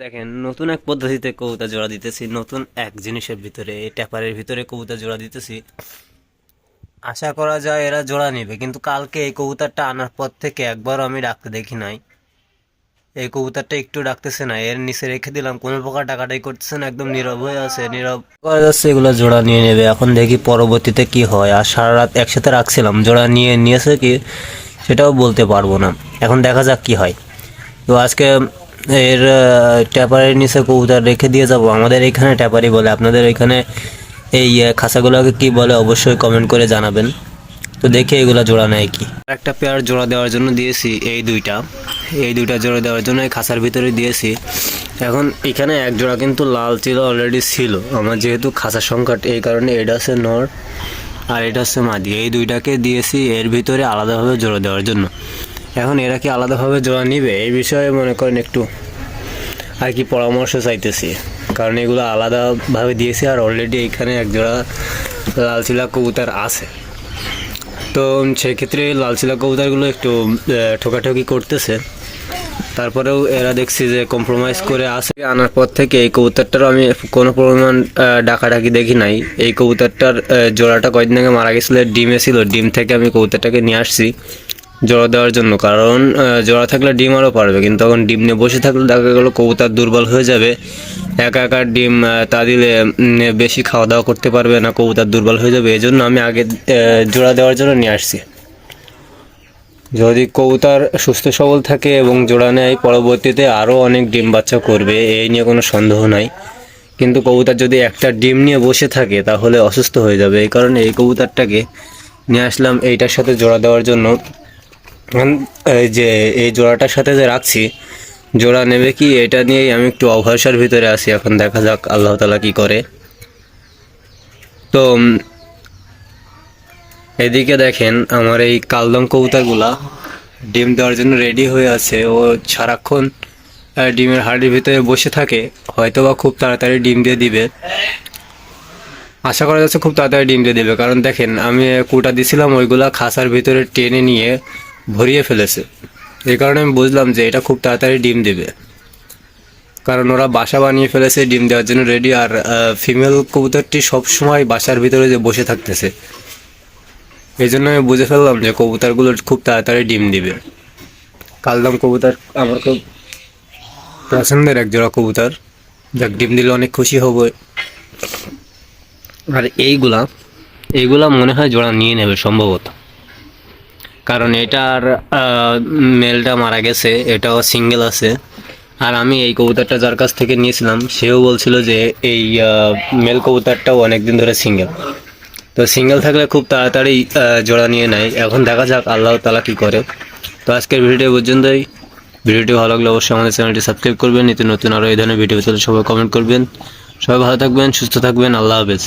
দেখেন, নতুন এক পদ্ধতিতে কবুতর জোড়া দিতেছি, নতুন এক জিনিসের ভিতরে ট্যাপারের ভিতরে কবুতর জোড়া দিতেছি। আশা করা যায় এরা জোড়া নেবে, কিন্তু কালকে এই কবুতরটা আনার পর থেকে একবারও আমি ডাকতে দেখি নাই। এই কবুতরটা একটু ডাকতেছে না, এর নিচে রেখে দিলাম, কোনো প্রকার টাকাটাই করতেছে না, একদম নীরব হয়ে আছে, নীরব করা যাচ্ছে, এগুলো জোড়া নিয়ে নেবে। এখন দেখি পরবর্তীতে কি হয়, আর সারা রাত একসাথে রাখছিলাম, জোড়া নিয়ে নিয়েছে কি সেটাও বলতে পারব না। এখন দেখা যাক কি হয়। তো আজকে এর ট্যাপারের নিচে কবুতর রেখে দিয়ে যাব। আমাদের এখানে ট্যাপারি বলে। আপনাদের এখানে এই আহ, খাঁচাগুলোকে কি বলে অবশ্যই কমেন্ট করে জানাবেন। তো দেখি এগুলো জোড়া নেয় কি। একটা পেয়ার জোড়া দেওয়ার জন্য দিয়েছি এই দুইটা। এই দুইটা জোড়া দেওয়ার জন্য এই খাঁচার ভিতরে দিয়েছি। এখন এখানে এক জোড়া কিন্তু লাল ছিল অলরেডি ছিল। আমার যেহেতু খাঁচার সংকট এই কারণে এটা হচ্ছে নর আর এটা হচ্ছে মাদি। এই দুইটাকে দিয়েছি এর ভিতরে আলাদাভাবে জোড়া দেওয়ার জন্য। এখন এরা কি আলাদাভাবে জোড়া নিবে? এই বিষয়ে মনে করেন একটু আর কি পরামর্শ চাইতেছি। কারণ এগুলো আলাদাভাবে দিয়েছি আর অলরেডি এইখানে এক জোড়া লালচিলা কবুতর আছে। তো সেক্ষেত্রে লালচিলা কবুতরগুলো একটু ঠোকাঠকি করতেছে। তারপরেও এরা দেখছি যে কম্প্রোমাইজ করে আসে আনার পর থেকে এই কবুতরটারও আমি কোনো পরিমাণ ডাকাডাকি দেখি নাই। এই কবুতরটার জোড়াটা কয়েকদিন আগে মারা গেছিল, ডিমে ছিল ডিম থেকে আমি কবুতরটাকে নিয়ে আসছি। জোড়া দেওয়ার জন্য, কারণ জোড়া থাকলে ডিম আরও পারবে, কিন্তু তখন ডিম নিয়ে বসে থাকলে দেখা গেলো কবুতর দুর্বল হয়ে যাবে। একা একা ডিম তা দিলে বেশি খাওয়া দাওয়া করতে পারবে না, কবুতর দুর্বল হয়ে যাবে এই জন্য আমি আগে জোড়া দেওয়ার জন্য নিয়ে আসছি। যদি কবুতর সুস্থ সবল থাকে এবং জোড়া নেয়, পরবর্তীতে আরও অনেক ডিম বাচ্চা করবে, এই নিয়ে কোনো সন্দেহ নাই। কিন্তু কবুতর যদি একটা ডিম নিয়ে বসে থাকে, তাহলে অসুস্থ হয়ে যাবে, এই কারণে এই কবুতরটাকে নিয়ে আসলাম, এইটার সাথে জোড়া দেওয়ার জন্য। এই যে, এই জোড়াটার সাথে যে রাখছি, জোড়া নেবে কি, এটা নিয়েই আমি একটু অভরসার ভিতরে আছি এখন, দেখা যাক আল্লাহ তালা কি করে। তো এদিকে দেখেন, আমার এই কালদম কবুতরগুলা ডিম দেওয়ার জন্য রেডি হয়ে আছে। ও সারাক্ষণ ডিমের হাড়ির ভিতরে বসে থাকে হয়তো বা খুব তাড়াতাড়ি ডিম দিয়ে দিবে। আশা করা যাচ্ছে খুব তাড়াতাড়ি ডিম দিয়ে দেবে। কারণ দেখেন, আমি কুটা দিছিলাম, ওইগুলা খাসার ভিতরে টেনে নিয়ে ভরিয়ে ফেলেছে। এই কারণে আমি বুঝলাম যে এটা খুব তাড়াতাড়ি ডিম দেবে। কারণ ওরা বাসা বানিয়ে ফেলেছে ডিম দেওয়ার জন্য রেডি আর ফিমেল কবুতরটি সবসময় বাসার ভিতরে যে বসে থাকতেছে। এই জন্য আমি বুঝে ফেললাম যে কবুতরগুলো খুব তাড়াতাড়ি ডিম দিবে। কালদাম কবুতর আমার খুব পছন্দের এক জোড়া কবুতর। যাক, ডিম দিলে অনেক খুশি হব। আর এইগুলা এইগুলা মনে হয় জোড়া নিয়ে নেবে সম্ভবত। কারণ এটার মেলটা মারা গেছে, এটাও সিঙ্গেল আছে। আর আমি এই কবুতরটা যার কাছ থেকে নিয়েছিলাম, সেও বলছিল যে এই মেল কবুতরটাও অনেকদিন ধরে সিঙ্গেল তো সিঙ্গেল থাকলে খুব তাড়াতাড়ি জোড়া নিয়ে নেয়। এখন দেখা যাক আল্লাহ তালা কি করে। তো আজকের ভিডিওটি পর্যন্তই। ভিডিওটি ভালো লাগলে অবশ্যই আমাদের চ্যানেলটি সাবস্ক্রাইব করবেন। নিত্য নতুন আরও এই ধরনের ভিডিও পেতে সবাই কমেন্ট করবেন। সবাই ভালো থাকবেন, সুস্থ থাকবেন। আল্লাহ হাফেজ।